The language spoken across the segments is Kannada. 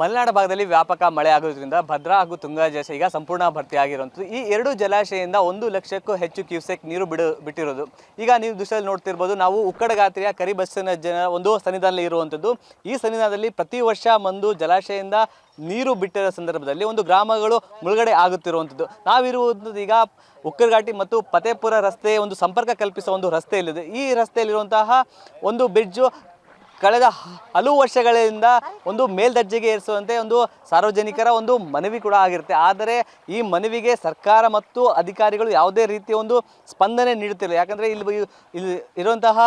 ಮಲೆನಾಡು ಭಾಗದಲ್ಲಿ ವ್ಯಾಪಕ ಮಳೆ ಆಗೋದ್ರಿಂದ ಭದ್ರಾ ಹಾಗೂ ತುಂಗಾ ಜಲಾಶಯ ಈಗ ಸಂಪೂರ್ಣ ಭರ್ತಿಯಾಗಿರುವಂಥದ್ದು. ಈ ಎರಡು ಜಲಾಶಯದಿಂದ ಒಂದು ಲಕ್ಷಕ್ಕೂ ಹೆಚ್ಚು ಕ್ಯೂಸೆಕ್ ನೀರು ಬಿಡು, ಬಿಟ್ಟಿರೋದು. ಈಗ ನೀವು ದೃಶ್ಯದಲ್ಲಿ ನೋಡ್ತಿರ್ಬೋದು, ನಾವು ಉಕ್ಕಡಗಾತ್ರಿಯ ಕರಿಬಸ್ಸಿನ ಜನ ಒಂದು ಸನ್ನಿಧಾನದಲ್ಲಿ ಇರುವಂಥದ್ದು. ಈ ಸನ್ನಿಧಾನದಲ್ಲಿ ಪ್ರತಿ ವರ್ಷ ಮಂದು ಜಲಾಶಯದಿಂದ ನೀರು ಬಿಟ್ಟಿರೋ ಸಂದರ್ಭದಲ್ಲಿ ಒಂದು ಗ್ರಾಮಗಳು ಮುಳುಗಡೆ ಆಗುತ್ತಿರುವಂಥದ್ದು. ನಾವಿರುವಂಥದ್ದು ಈಗ ಉಕ್ಕರಘಾಟಿ ಮತ್ತು ಫತೇಪುರ ರಸ್ತೆ ಒಂದು ಸಂಪರ್ಕ ಕಲ್ಪಿಸುವ ಒಂದು ರಸ್ತೆಯಲ್ಲಿದೆ. ಈ ರಸ್ತೆಯಲ್ಲಿರುವಂತಹ ಒಂದು ಬ್ರಿಡ್ಜು ಕಳೆದ ಹಲವು ವರ್ಷಗಳಿಂದ ಒಂದು ಮೇಲ್ದರ್ಜೆಗೆ ಏರಿಸುವಂತೆ ಒಂದು ಸಾರ್ವಜನಿಕರ ಒಂದು ಮನವಿ ಕೂಡ ಆಗಿರುತ್ತೆ. ಆದರೆ ಈ ಮನವಿಗೆ ಸರ್ಕಾರ ಮತ್ತು ಅಧಿಕಾರಿಗಳು ಯಾವುದೇ ರೀತಿಯ ಒಂದು ಸ್ಪಂದನೆ ನೀಡುತ್ತಿಲ್ಲ. ಯಾಕಂದರೆ ಇಲ್ಲಿ ಇಲ್ಲಿ ಇರುವಂತಹ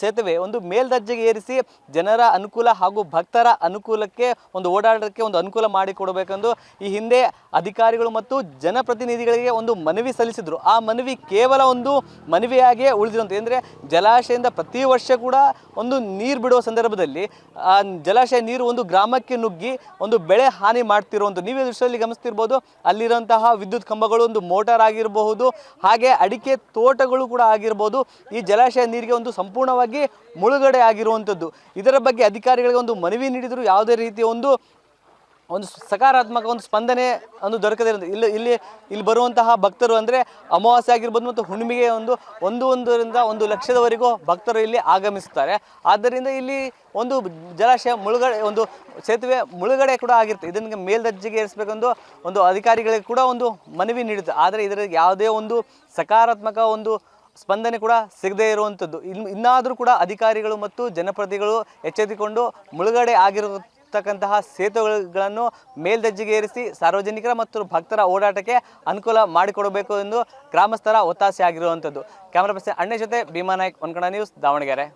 ಸೇತುವೆ ಒಂದು ಮೇಲ್ದರ್ಜೆಗೆ ಏರಿಸಿ ಜನರ ಅನುಕೂಲ ಹಾಗೂ ಭಕ್ತರ ಅನುಕೂಲಕ್ಕೆ ಒಂದು ಓಡಾಡೋಕ್ಕೆ ಒಂದು ಅನುಕೂಲ ಮಾಡಿಕೊಡಬೇಕೆಂದು ಈ ಹಿಂದೆ ಅಧಿಕಾರಿಗಳು ಮತ್ತು ಜನಪ್ರತಿನಿಧಿಗಳಿಗೆ ಒಂದು ಮನವಿ ಸಲ್ಲಿಸಿದರು. ಆ ಮನವಿ ಕೇವಲ ಒಂದು ಮನವಿಯಾಗಿಯೇ ಉಳಿದಿರುವಂತೆ. ಅಂದರೆ ಜಲಾಶಯದಿಂದ ಪ್ರತಿ ವರ್ಷ ಕೂಡ ಒಂದು ನೀರು ಬಿಡುವ ಸಂದರ್ಭದಲ್ಲಿ, ಆ ಜಲಾಶಯ ನೀರು ಒಂದು ಗ್ರಾಮಕ್ಕೆ ನುಗ್ಗಿ ಒಂದು ಬೆಳೆ ಹಾನಿ ಮಾಡ್ತಿರುವಂಥ ನೀವೇ ದೃಶ್ಯದಲ್ಲಿ ಗಮನಿಸ್ತಿರ್ಬೋದು, ಅಲ್ಲಿರುವಂತಹ ವಿದ್ಯುತ್ ಕಂಬಗಳು ಒಂದು ಮೋಟಾರ್ ಆಗಿರಬಹುದು, ಹಾಗೆ ಅಡಿಕೆ ತೋಟಗಳು ಕೂಡ ಆಗಿರ್ಬೋದು. ಈ ಜಲಾಶಯ ನೀರಿಗೆ ಒಂದು ಸಂಪೂರ್ಣವಾಗಿ ಮುಳುಗಡೆ ಆಗಿರುವಂಥದ್ದು. ಇದರ ಬಗ್ಗೆ ಅಧಿಕಾರಿಗಳಿಗೆ ಒಂದು ಮನವಿ ನೀಡಿದರೂ ಯಾವುದೇ ರೀತಿಯ ಒಂದು ಒಂದು ಸಕಾರಾತ್ಮಕ ಒಂದು ಸ್ಪಂದನೆ ಒಂದು ದೊರಕದೇ ಇಲ್ಲಿ ಇಲ್ಲಿ ಇಲ್ಲಿ ಬರುವಂತಹ ಭಕ್ತರು ಅಂದರೆ ಅಮಾವಾಸ್ಯೆ ಆಗಿರ್ಬೋದು ಮತ್ತು ಹುಣ್ಣಿಮೆಗೆ ಒಂದು ಒಂದು, ಒಂದರಿಂದ ಒಂದು ಲಕ್ಷದವರೆಗೂ ಭಕ್ತರು ಇಲ್ಲಿ ಆಗಮಿಸುತ್ತಾರೆ. ಆದ್ದರಿಂದ ಇಲ್ಲಿ ಒಂದು ಜಲಾಶಯ ಮುಳುಗಡೆ, ಒಂದು ಸೇತುವೆ ಮುಳುಗಡೆ ಕೂಡ ಆಗಿರುತ್ತೆ. ಇದನ್ನು ಮೇಲ್ದರ್ಜೆಗೆ ಏರಿಸಬೇಕೆಂದು ಒಂದು ಅಧಿಕಾರಿಗಳಿಗೆ ಕೂಡ ಒಂದು ಮನವಿ ನೀಡುತ್ತೆ ಆದರೆ ಇದರ ಯಾವುದೇ ಒಂದು ಸಕಾರಾತ್ಮಕ ಒಂದು ಸ್ಪಂದನೆ ಕೂಡ ಸಿಗದೇ ಇರುವಂಥದ್ದು. ಇನ್ನು ಇನ್ನಾದರೂ ಕೂಡ ಅಧಿಕಾರಿಗಳು ಮತ್ತು ಜನಪ್ರತಿನಿಧಿಗಳು ಎಚ್ಚೆತ್ತುಕೊಂಡು ಮುಳುಗಡೆ ಆಗಿರತಕ್ಕಂತಹ ಸೇತುವೆಗಳನ್ನು ಮೇಲ್ದರ್ಜೆಗೇರಿಸಿ ಸಾರ್ವಜನಿಕರ ಮತ್ತು ಭಕ್ತರ ಓಡಾಟಕ್ಕೆ ಅನುಕೂಲ ಮಾಡಿಕೊಡಬೇಕು ಎಂದು ಗ್ರಾಮಸ್ಥರ ಒತ್ತಾಸೆ ಆಗಿರುವಂಥದ್ದು ಕ್ಯಾಮ್ರಾ ಪರ್ಸನ್ ಅಣ್ಣೆ ಜೊತೆ ಭೀಮಾ ನಾಯ್ಕ್ ನ್ಯೂಸ್ ದಾವಣಗೆರೆ.